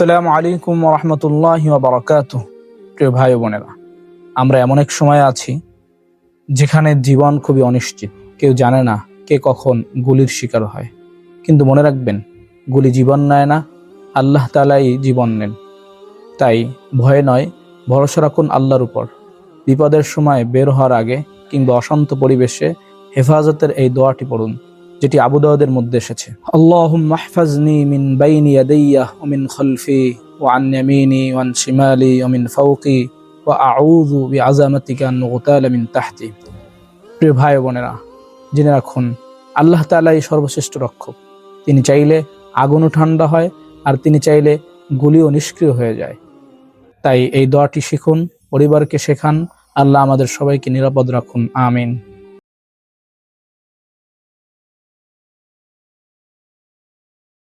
আসসালামু আলাইকুম রহমতুল্লাহ বারকাত প্রিয় ভাই বোনেরা, আমরা এমন এক সময় আছি যেখানে জীবন খুবই অনিশ্চিত। কেউ জানে না কে কখন গুলির শিকার হয়। কিন্তু মনে রাখবেন, গুলি জীবন নেয় না, আল্লাহ তালাই জীবন নেন। তাই ভয়ে নয়, ভরসা রাখুন আল্লাহর উপর। বিপদের সময় বের হওয়ার আগে কিংবা অশান্ত পরিবেশে হেফাজতের এই দোয়াটি পড়ুন। যেটি আবু দাউদের মধ্যে এসেছে। মিন বোনেরা, জেনে রাখুন, আল্লাহ তাআলাই সর্বশ্রেষ্ঠ রক্ষক। তিনি চাইলে আগুনও ঠান্ডা হয় আর তিনি চাইলে গুলিও নিষ্ক্রিয় হয়ে যায়। তাই এই দোয়াটি শিখুন, পরিবারকে শেখান, আল্লাহ আমাদের সবাইকে নিরাপদ রাখুন, আমিন।